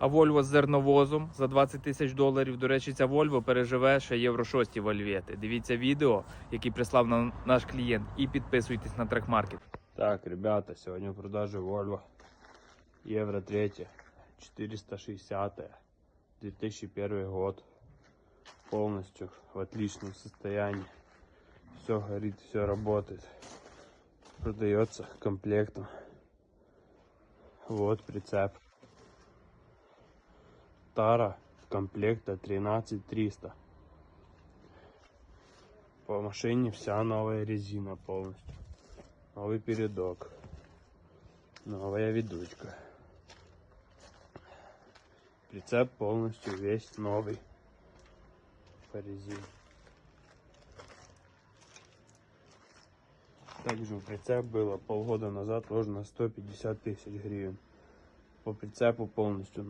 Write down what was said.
А Volvo з зерновозом за 20 тисяч доларів. До речі, ця Volvo переживе ще Євро 6 вольвети. Дивіться відео, яке прислав нам наш клієнт, і підписуйтесь на трекмаркет. Так, ребята, сегодня в продаже Volvo Евро 3 460 2001 год. Полностью в отличном состоянии. Все горит, все работает. Продается комплектом. Вот прицеп. Тара комплекта 13300. По машине вся новая резина полностью. Новый передок. Новая ведучка. Прицеп полностью весь новый. По резине. Также в прицеп было полгода назад вложено 150 тысяч гривен. По прицепу полностью